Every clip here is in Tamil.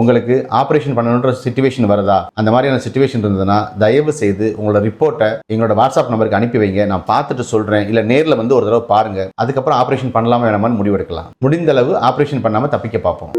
உங்களுக்கு ஆப்ரேஷன் பண்ணணுன்ற சுச்சுவேஷன் வருதா? அந்த மாதிரியான சுச்சுவேஷன் இருந்ததுன்னா தயவு செய்து உங்களோட ரிப்போர்ட்டை எங்களோட வாட்ஸ்அப் நம்பருக்கு அனுப்பி வைங்க. நான் பார்த்துட்டு சொல்கிறேன் இல்லை நேரில் வந்து ஒரு தடவை பாருங்க. அதுக்கப்புறம் ஆப்ரேஷன் பண்ணலாமா வேணாமான்னு முடிவெடுக்கலாம். முடிந்த அளவு ஆப்ரேஷன் பண்ணாமல் தப்பிக்க பார்ப்போம்.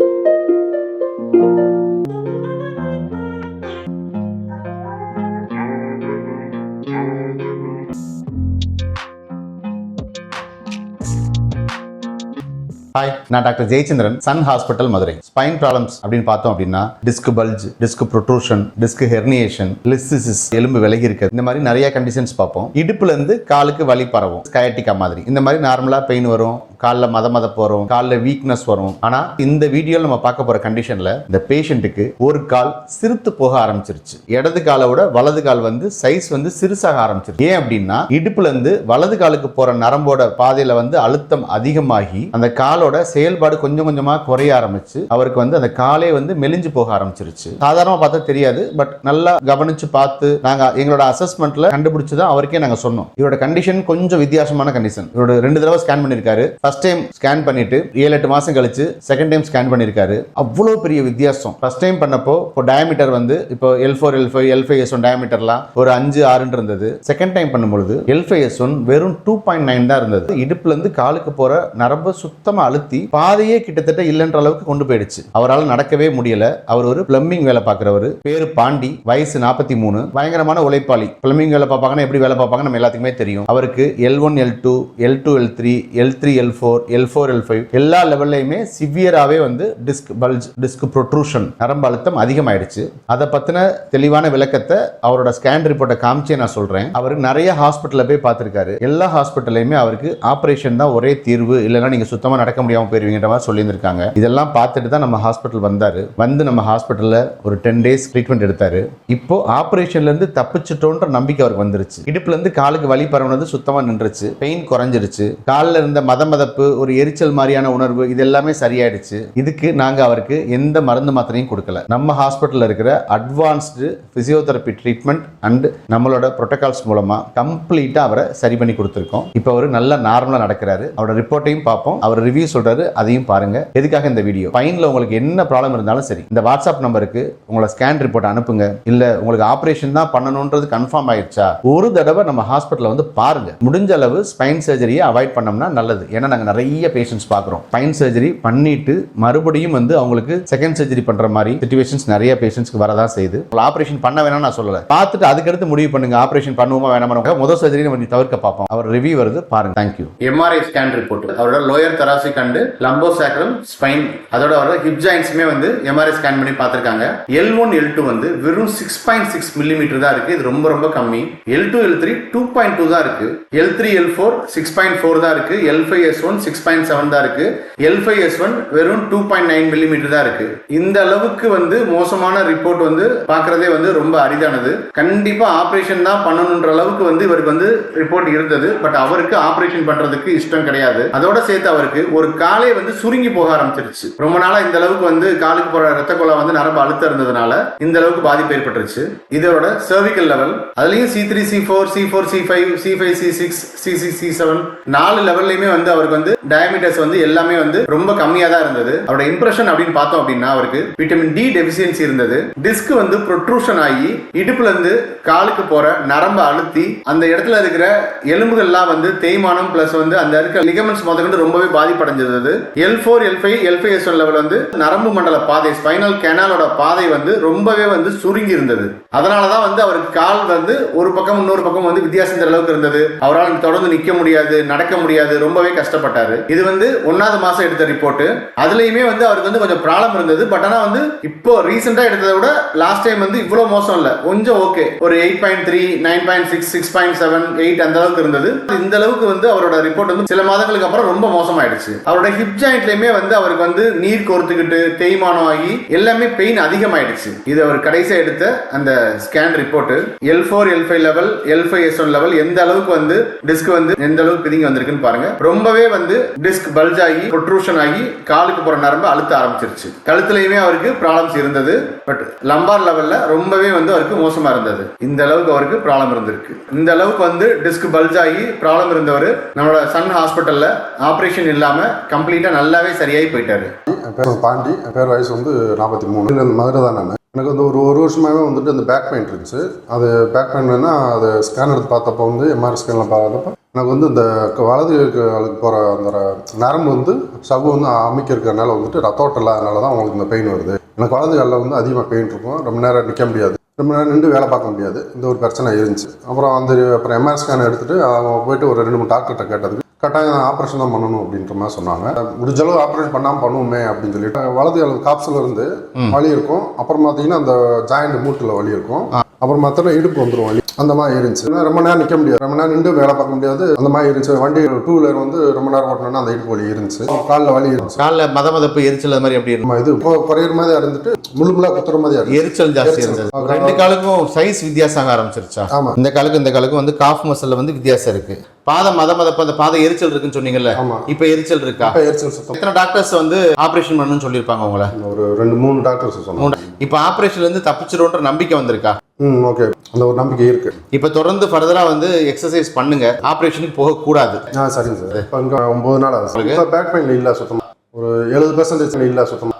ஹாய் நான் doctor Jayachandran sun hospital Madurai. Spine problems அப்படின்னு பார்த்தோம் அப்படின்னா disc bulge disc protrusion disc herniation listhesis எலும்பு விலகி இருக்கு இந்த மாதிரி நிறைய கண்டிஷன்ஸ் பார்ப்போம். இடுப்புல இருந்து காலுக்கு வலி பரவும். ஸ்கயட்டிக்கா மாதிரி. இந்த மாதிரி நார்மலாக பெயின் வரும். காலில் மத மதப்பு வரும் காலில் வீக்னஸ் வரும். ஆனால் இந்த வீடியோவில் நம்ம பார்க்க போகிற கண்டிஷனில் இந்த பேஷண்ட்டுக்கு ஒரு கால் சிறுத்து போக ஆரம்பிச்சிருச்சு. இடது காலை விட வலது கால் வந்து சைஸ் வந்து சிறுசாக ஆரம்பிச்சிருச்சு. ஏன் அப்படின்னா இடுப்புலேருந்து வலது காலுக்கு போகிற நரம்போட பாதையில் வந்து அழுத்தம் அதிகமாகி அந்த காலோட செயல்பாடு கொஞ்சம் கொஞ்சமாக குறைய ஆரம்பிச்சு அவருக்கு வந்து அந்த காலே வந்து மெலிஞ்சு போக ஆரம்பிச்சிருச்சு. சாதாரணமாக பார்த்தா தெரியாது பட் நல்லா கவனிச்சு பார்த்து நாங்கள் எங்களோட அசஸ்மெண்ட்டில் கண்டுபிடிச்சி தான் அவருக்கே நாங்கள் சொன்னோம். இவரோட கண்டிஷன் கொஞ்சம் வித்தியாசமான கண்டிஷன் இவரோட ரெண்டு தடவை ஸ்கேன் பண்ணியிருக்காரு. ஃபர்ஸ்ட் டைம் ஸ்கேன் பண்ணிட்டு ஏழு எட்டு மாதம் கழிச்சு செகண்ட் டைம் ஸ்கேன் பண்ணியிருக்காரு அவ்வளோ பெரிய வித்தியாசம். ஃபர்ஸ்ட் டைம் பண்ணப்போ இப்போ டயமீட்டர் வந்து இப்போ L four L five L five S one டயமீட்டர்லாம் ஒரு அஞ்சு ஆறுன்னு இருந்தது. செகண்ட் டைம் பண்ணும்பொழுது எல் ஃபைவ் எஸ் ஒன் வெறும் டூ பாயிண்ட் நைன் தான் இருந்தது. இடுப்புலேருந்து காலுக்கு போகிற நரம்பு சுத்தமாக அழுத்தி பாதையே கிட்டத்தட்ட இல்லைன்ற அளவுக்கு கொண்டு போயிடுச்சு. அவரால் நடக்கவே முடியல. அவர் ஒரு பிளம்பிங் வேலை பார்க்குறவர். பேர் பாண்டி வயசு நாற்பத்தி மூணு. பயங்கரமான உழைப்பாளி. பிளம்பிங் வேலை பார்ப்பாங்கன்னா எப்படி வேலை பார்ப்பாங்க நம்ம எல்லாத்துக்குமே தெரியும். அவருக்கு L one L two L two L three L three L four L four L five எல்லா லெவல்லையுமே சிவியராகவே வந்து டிஸ்க் பல்ஜ் டிஸ்க் ப்ரொட்ரூஷன் நரம்பு அழுத்தம் அதிகமாயிடுச்சு. அதை பற்றின தெளிவான விளக்கத்தை அவரோட ஸ்கேன் ரிப்போர்ட்டை காமிச்சே நான் சொல்கிறேன் அவர் நிறைய ஹாஸ்பிட்டலில் போய் பார்த்துருக்காரு. எல்லா ஹாஸ்பிட்டல்லையுமே அவருக்கு ஆப்ரேஷன் தான் ஒரே தீர்வு. இல்லைன்னா நீங்கள் சுத்தமாக நடக்க முடியாமல் போயிருவீங்கன்ற மாதிரி சொல்லியிருந்திருக்காங்க. இதெல்லாம் பார்த்துட்டு தான் நம்ம ஹாஸ்பிட்டல் வந்தார். வந்து நம்ம ஹாஸ்பிட்டலில் ஒரு டென் டேஸ் ட்ரீட்மெண்ட் எடுத்தார். இப்போ ஆப்ரேஷன்லேருந்து தப்பிச்சிட்டோன்ற நம்பிக்கை அவருக்கு வந்துருச்சு. இடுப்புலேருந்து காலுக்கு வலி பரவுனது சுத்தமாக நின்றுச்சு. பெயின் குறைஞ்சிருச்சு. காலில் இருந்த மத மதப்பு ஒரு எரிச்சல் மாதிரியான உணர்வு இது எல்லாமே சரியாயிடுச்சு. இதுக்கு நாங்கள் அவருக்கு எந்த மருந்து மாத்திரையும் கொடுக்கல. நம்ம ஹாஸ்பிட்டலில் இருக்கிற அட்வான்ஸ்டு ஃபிசியோதெரப்பி ட்ரீட்மெண்ட் அண்ட் நம்மளோட ப்ரோட்டோகால்ஸ் மூலமாக கம்ப்ளீட்டாக அவரை சரி பண்ணி கொடுத்துருக்கோம். இப்போ அவர் நல்லா நார்மலாக நடக்கிறாரு. அவரோட ரிப்போர்ட்டையும் பார்ப்போம். அவர் ரிவ்யூ சொல்றாரு அதையும் பாருங்க. எதுக்காக இந்த வீடியோ ஃபைனில் உங்களுக்கு என்ன ப்ராப்ளம் இருந்தாலும் சரி இந்த வாட்ஸ்அப் நம்பருக்கு உங்களை ஸ்கேன் ரிப்போர்ட் அனுப்புங்க. இல்லை உங்களுக்கு ஆப்ரேஷன் தான் பண்ணணுன்றது கன்ஃபார்ம் ஆயிடுச்சா? ஒரு தடவை நம்ம ஹாஸ்பிட்டலில் வந்து பாருங்க. முடிஞ்ச அளவு ஸ்பைன் சர்ஜரியை அவாய்ட் பண்ணோம்னா நல்லது. ஏன்னா நாங்கள் நிறைய பேஷண்ட்ஸ் பார்க்குறோம். ஸ்பைன் சர்ஜரி பண்ணிட்டு மறுபடியும் வந்து அவங்களுக்கு செகண்ட் சர்ஜரி பண்ணுற மாதிரி சுச்சுவேஷன்ஸ் நிறைய பேஷண்ட்ஸ்க்கு வரதான் செய்யுது. ஆப்ரேஷன் பண்ண வேணாம் நான் சொல்லலை. பார்த்துட்டு அதுக்கடுத்து முடிவு பண்ணுங்க. ஆப்ரேஷன் பண்ணுவோமா வேணாமா முதல் சர்ஜரி நம்ம தவிர்க்க பார்ப்போம். அவர் ரிவ்யூ வருது பாருங்க. Thank you MRI scan report அவரோட lower thoracic and lumbosacral spine அதோட அவரோட ஹிப் ஜாயின்ஸுமே வந்து எம்ஆர்ஐ ஸ்கேன் பண்ணி பார்த்துருக்காங்க. எல் ஒன் எல் டூ வந்து வெறும் சிக்ஸ் பாயிண்ட் சிக்ஸ் மில்லிமீட்டர் தான் இருக்கு. இது ரொம்ப ரொம்ப கம்மி. L two L three two point two தான் இருக்கு. L three L four six point four தான் இருக்கு. L five S one six point seven தான் இருக்கு. எல் ஃபைவ் எஸ் ஒன் வெறும் டூ பாயிண்ட் நைன் மில்லிமீட்டர் தான் இருக்கு. இந்த அளவுக்கு வந்து மோசமான ரிப்போர்ட் வந்து பாக்குறதே வந்து ரொம்ப அரிதானது. கண்டிப்பா ஆபரேஷன் தான் பண்ணணுன்ற அளவுக்கு வந்து இவருக்கு வந்து ரிப்போர்ட் இருந்தது. பட் அவருக்கு ஆபரேஷன் பண்றதுக்கு இஷ்டம் கிடையாது. அதோட சேர்த்து அவருக்கு ஒரு காலே வந்து சுருங்கி போக ஆரம்பிச்சிருச்சு. ரொம்ப நாளா இந்த அளவுக்கு வந்து காலுக்கு போற ரத்த குழா வந்து நரம்பு அழுத்தம் இருந்ததுனால இந்த அளவுக்கு பாதிப்பு ஏற்பட்டுருச்சு. இதோட சர்விக்கல் லெவல் அதுலயும் C three C four C four C five C five C six C six C seven நாலு லெவல்லையுமே வந்து அவருக்கு வந்து டயமீட்டர்ஸ் வந்து எல்லாமே வந்து ரொம்ப கம்மியா தான் இருந்தது. அவரோட இம்ப்ரெஷன் அப்படின்னு பார்த்தோம் அப்படின்னா அவருக்கு விட்டமின் டி டெபிசியன்சி இருந்தது. டிஸ்க் வந்து ப்ரொட்ரூஷன் ஆகி இடுப்புல இருந்து காலுக்கு போற நரம்பு அழுத்தி அந்த இடத்துல இருக்கிற எலும்புகள்லாம் வந்து தேய்மானம் பிளஸ் வந்து அந்த இருக்க லிகமெண்ட்ஸ் முதற்கொண்டு ரொம்பவே பாதிப்படைஞ்சிருந்தது. L four L five L five S one level வந்து நரம்பு மண்டல பாதை ஸ்பைனல் கெனாலோட பாதை வந்து ரொம்பவே வந்து சுருங்கி இருந்தது. அதனாலதான் வந்து அவருக்கு கால் வந்து ஒரு பக்கம் இன்னொரு பக்கம் வந்து வித்தியாசம் அளவுக்கு இருந்தது. அவரால் தொடர்ந்து நிக்க முடியாது நடக்க முடியாது ரொம்பவே கஷ்டப்பட்டாரு இது வந்து ஒன்னாவது மாசம் எடுத்த ரிப்போர்ட் அதுலயுமே வந்து அவருக்கு வந்து கொஞ்சம் ப்ராப்ளம் இருந்தது. பட் ஆனா வந்து இப்போ ரீசெண்டா எடுத்ததை விட லாஸ்ட் டைம் வந்து இவ்வளவு மோசம் இல்ல. கொஞ்சம் ஓகே ஒரு eight point three nine point six six point seven eight அந்த அளவுக்கு இருந்தது. இந்த அளவுக்கு வந்து அவரோட ரிப்போர்ட் வந்து சில மாதங்களுக்கு அப்புறம் ரொம்ப மோசமாயிடுச்சு. அவரோட ஹிப் ஜாயிண்ட்லயுமே வந்து அவருக்கு வந்து நீர் கோர்த்துக்கிட்டு தேய்மானம் ஆகி எல்லாமே பெயின் அதிகமாயிடுச்சு. இது அவர் கடைசியா எடுத்த அந்த scan report L four L five level L five S one level எந்த அளவுக்கு வந்து டிஸ்க் வந்து எந்த அளவுக்கு பிதிங்கி வந்திருக்குன்னு பாருங்க. ரொம்பவே வந்து டிஸ்க் பல்ஜ் ஆகி ப்ரொட்ரூஷன் ஆகி காலுக்கு போற நரம்பு அழுத்த ஆரம்பிச்சிருச்சு. கழுத்துலயுமே அவருக்கு ப்ராப்ளம்ஸ் இருந்தது. பட் லம்பார் லெவல்ல ரொம்பவே வந்து அவருக்கு மோசமா இருந்தது. இந்த அளவுக்கு அவருக்கு ப்ராப்ளம் இருந்திருக்கு. இந்த அளவுக்கு வந்து டிஸ்க் பல்ஜ் ஆகி ப்ராப்ளம் இருந்தவர் நம்மளோட சன் ஹாஸ்பிட்டல்ல ஆபரேஷன் இல்லாம கம்ப்ளீட்டா நல்லாவே சரியாகி போயிட்டாரு. பேர் பாண்டி. பேர் வயசு வந்து நாற்பத்தி மூணு இந்த மதுரை தான் நான். எனக்கு வந்து ஒரு ஒரு வருஷமாகவே வந்துட்டு அந்த பேக் பெயின் இருந்துச்சு. அது பேக் பெயின்னா அது ஸ்கேன் எடுத்து பார்த்தப்போ வந்து எம்ஆர்ஐ ஸ்கேனில் பார்த்தப்போ எனக்கு வந்து இந்த வலது காலுக்கு போகிற அந்த நரம்பு வந்து சவ்வு வந்து அமைக்க இருக்கிறனால வந்துட்டு ரத்தோட்டம் இல்லாதனால தான் உங்களுக்கு இந்த பெயின் வருது. எனக்கு வலது காலில் வந்து அதிகமாக பெயின் இருக்கும். ரொம்ப நேரம் நிற்க முடியாது. ரொம்ப நேரம் நின்று வேலை பார்க்க முடியாது. இந்த ஒரு பிரச்சனை இருந்துச்சு. அப்புறம் அந்த அப்புறம் எம்ஆர் ஸ்கேன் எடுத்துட்டு அவங்க போயிட்டு ஒரு ரெண்டு மூணு டாக்டர்கிட்ட கேட்டதுக்கு கட்டாயம் ஆப்ரேஷன் தான் பண்ணணும் அப்படின்ற மாதிரி சொன்னாங்க. முடிஞ்ச அளவு ஆப்ரேஷன் பண்ணாமல் பண்ணுவோமே அப்படின்னு சொல்லிட்டு வலது கால் காப்ஸில் இருந்து வலி இருக்கும். அப்புறம் பார்த்தீங்கன்னா அந்த ஜாயிண்ட் மூட்டில் வலி இருக்கும். அப்புறம் மற்ற இடுப்பு வந்துடும் வலி. அந்த மாதிரி இருந்துச்சு. ரொம்ப நேரம் நிற்க முடியாது. ரொம்ப நேரம் நின்று வேலை பார்க்க முடியாது. அந்த மாதிரி இருந்துச்சு. வண்டி டூ வீலர் வந்து ரொம்ப நேரம் ஓட்டணும்னா அந்த இடுப்பு வலி இருந்துச்சு. காலில் வலி இருந்துச்சு. காலில் மத மதப்பு எரிச்சல் அது மாதிரி நம்ம இது இப்போ குறையிற மாதிரி இருந்துட்டு முழு முழுா குத்துற மாதிரி எரிச்சல் ஜாஸ்தி. இருந்தது ரெண்டு காலுக்கும் சைஸ் வித்தியாசம் ஆக ஆரம்பிச்சிருச்சா? ஆமா. இந்த காலுக்கு இந்த காலுக்கு வந்து காஃப் மசில்ல வந்து வித்தியாசம் இருக்கு. பாதம் மத மதப்பு அந்த பாதம் எரிச்சல் இருக்குன்னு சொன்னீங்கல்ல? இப்ப எரிச்சல் இருக்கா? இப்போ எரிச்சல் சுத்தம். எத்தனை டாக்டர்ஸ் வந்து ஆபரேஷன் பண்ணணும்னு சொல்லியிருப்பாங்க உங்களை? ஒரு ரெண்டு மூணு டாக்டர்ஸ் சொன்னாங்க. இப்ப ஆபரேஷன்ல இருந்து தப்பிச்சிரும்ன்ற நம்பிக்கை வந்திருக்கா? ம் ஓகே. அந்த ஒரு நம்பிக்கை இருக்கு. இப்ப தொடர்ந்து ஃபர்தரா வந்து எக்ஸசைஸ் பண்ணுங்க. ஆபரேஷனுக்கு போக கூடாது ஆ சரிங்க சார். இப்போ ஒம்பது நாள் ஆகுது இப்போ பேக் பெயின் இல்லை சுத்தமாக ஒரு எழுபது பெர்சன்டேஜ் இல்லை சுத்தமாக